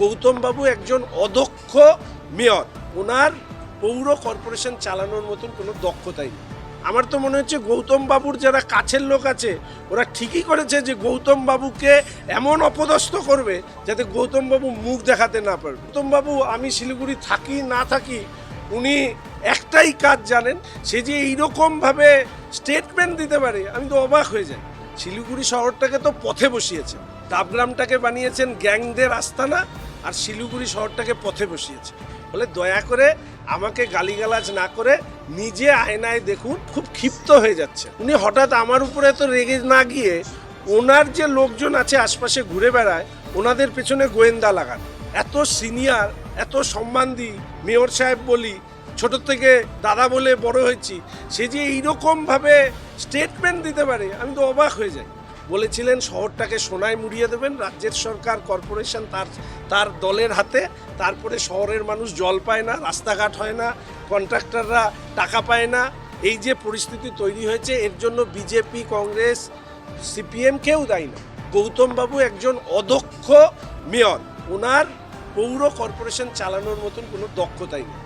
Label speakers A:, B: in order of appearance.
A: গৌতম বাবু একজন অদক্ষ মেয়র। ওনার পৌর কর্পোরেশন চালানোর মতন কোনো দক্ষতাই নেই। আমার তো মনে হচ্ছে গৌতম বাবুর যারা কাছের লোক আছে, ওরা ঠিকই করেছে যে গৌতম বাবুকে এমন অপদস্থ করবে যাতে গৌতম বাবু মুখ দেখাতে না পারবে। গৌতম বাবু আমি শিলিগুড়ি থাকি, না থাকি, উনি একটাই কাজ জানেন, সে যে এইরকমভাবে স্টেটমেন্ট দিতে পারে, আমি তো অবাক হয়ে যাই। শিলিগুড়ি শহরটাকে তো পথে বসিয়েছেন। ডাবগ্রামটাকে বানিয়েছেন গ্যাংদের আস্তানা আর শিলিগুড়ি শহরটাকে পথে বসিয়েছে। বলে দয়া করে আমাকে গালিগালাজ না করে নিজে আয়নায় দেখুন, খুব ক্ষিপ্ত হয়ে যাচ্ছে। উনি হঠাৎ আমার উপরে তো রেগে না গিয়ে ওনার যে লোকজন আছে আশপাশে ঘুরে বেড়ায়, ওনাদের পেছনে গোয়েন্দা লাগান। এত সিনিয়র, এত সম্মান দিই মেয়র সাহেব বলি, ছোট থেকে দাদা বলে বড় হয়েছি, সে যে এইরকমভাবে স্টেটমেন্ট দিতে পারে, আমি তো অবাক হয়ে যাই। বলেছিলেন, শহরটাকে সোনায় মুড়িয়ে দেবেন, রাজ্যের সরকার, কর্পোরেশন তার তার দলের হাতে। তারপরে শহরের মানুষ জল পায় না, রাস্তাঘাট হয় না, কন্ট্রাক্টররা টাকা পায় না। এই যে পরিস্থিতি তৈরি হয়েছে, এর জন্য বিজেপি, কংগ্রেস, সিপিএম কেউ দায়ী না। গৌতমবাবু একজন অদক্ষ মেয়র। ওনার পৌর কর্পোরেশন চালানোর মতন কোনো দক্ষতাই নেই।